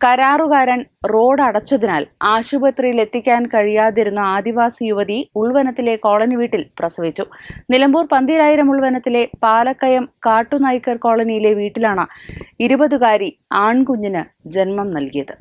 കരാറുകാരൻ റോഡ് അടച്ചതിനാൽ ആശുപത്രിയിൽ എത്തിക്കാൻ കഴിയാതിരുന്ന ആദിവാസി യുവതി ഉൾവനത്തിലെ കോളനി വീട്ടിൽ പ്രസവിച്ചു. നിലമ്പൂർ പന്തിരായിരം ഉൾവനത്തിലെ പാലക്കയം കാട്ടുനായ്ക്കർ കോളനിയിലെ വീട്ടിലാണ് ഇരുപതുകാരി ആൺകുഞ്ഞിന് ജന്മം നൽകിയത്.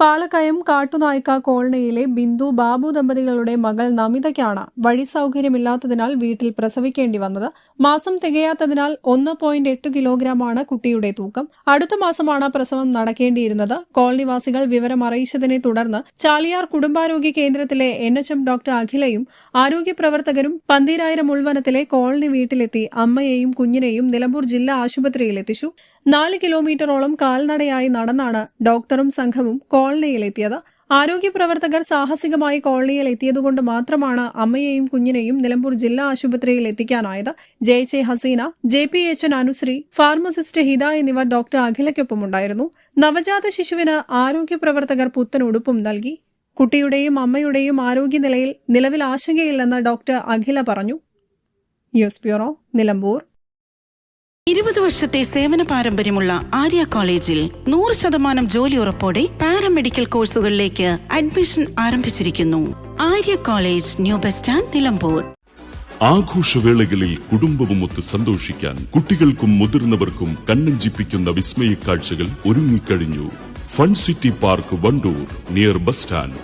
പാലക്കയം കാട്ടുനായ്ക്ക കോളനിയിലെ ബിന്ദു ബാബു ദമ്പതികളുടെ മകൾ നമിതയ്ക്കാണ് വഴി സൗകര്യമില്ലാത്തതിനാൽ വീട്ടിൽ പ്രസവിക്കേണ്ടി വന്നത്. മാസം തികയാത്തതിനാൽ ഒന്ന് പോയിന്റ് എട്ട് കിലോഗ്രാമാണ് കുട്ടിയുടെ തൂക്കം. അടുത്ത മാസമാണ് പ്രസവം നടക്കേണ്ടിയിരുന്നത്. കോളനിവാസികൾ വിവരം അറിയിച്ചതിനെ തുടർന്ന് ചാലിയാർ കുടുംബാരോഗ്യ കേന്ദ്രത്തിലെ എൻ എച്ച് എം ഡോക്ടർ അഖിലയും ആരോഗ്യ പ്രവർത്തകരും പന്തീരായിരം ഉൾവനത്തിലെ കോളനി വീട്ടിലെത്തി അമ്മയെയും കുഞ്ഞിനെയും നിലമ്പൂർ ജില്ലാ ആശുപത്രിയിൽ എത്തിച്ചു നാല് കിലോമീറ്ററോളം കാൽനടയായി നടന്നാണ് ഡോക്ടറും സംഘവും കോളനിയിലെത്തിയത്. ആരോഗ്യ പ്രവർത്തകർ സാഹസികമായി കോളനിയിൽ എത്തിയതുകൊണ്ട് മാത്രമാണ് അമ്മയെയും കുഞ്ഞിനെയും നിലമ്പൂർ ജില്ലാ ആശുപത്രിയിൽ എത്തിക്കാനായത്. ജെയ്ചെ Haseena J P H N Anushree pharmacist Hitha എന്നിവർ ഡോക്ടർ അഖിലയ്ക്കൊപ്പമുണ്ടായിരുന്നു. നവജാത ശിശുവിന് ആരോഗ്യ പ്രവർത്തകർ പുത്തൻ ഉടുപ്പും നൽകി. കുട്ടിയുടെയും അമ്മയുടെയും ആരോഗ്യനിലയിൽ നിലവിൽ ആശങ്കയില്ലെന്ന് ഡോക്ടർ അഖില പറഞ്ഞു. News bureau Nilambur. ഇരുപത് വർഷത്തെ സേവന പാരമ്പര്യമുള്ള ആര്യ കോളേജിൽ നൂറ് ശതമാനം ജോലി ഉറപ്പോടെ പാരാമെഡിക്കൽ കോഴ്സുകളിലേക്ക് അഡ്മിഷൻ ആരംഭിച്ചിരിക്കുന്നു. Arya college new bus stand Nilambur. ആഘോഷവേളകളിൽ കുടുംബവുമൊത്ത് സന്തോഷിക്കാൻ കുട്ടികൾക്കും മുതിർന്നവർക്കും കണ്ണഞ്ചിപ്പിക്കുന്ന വിസ്മയ കാഴ്ചകൾ ഒരുങ്ങിക്കഴിഞ്ഞു. Fun city park Wandoor near bus stand.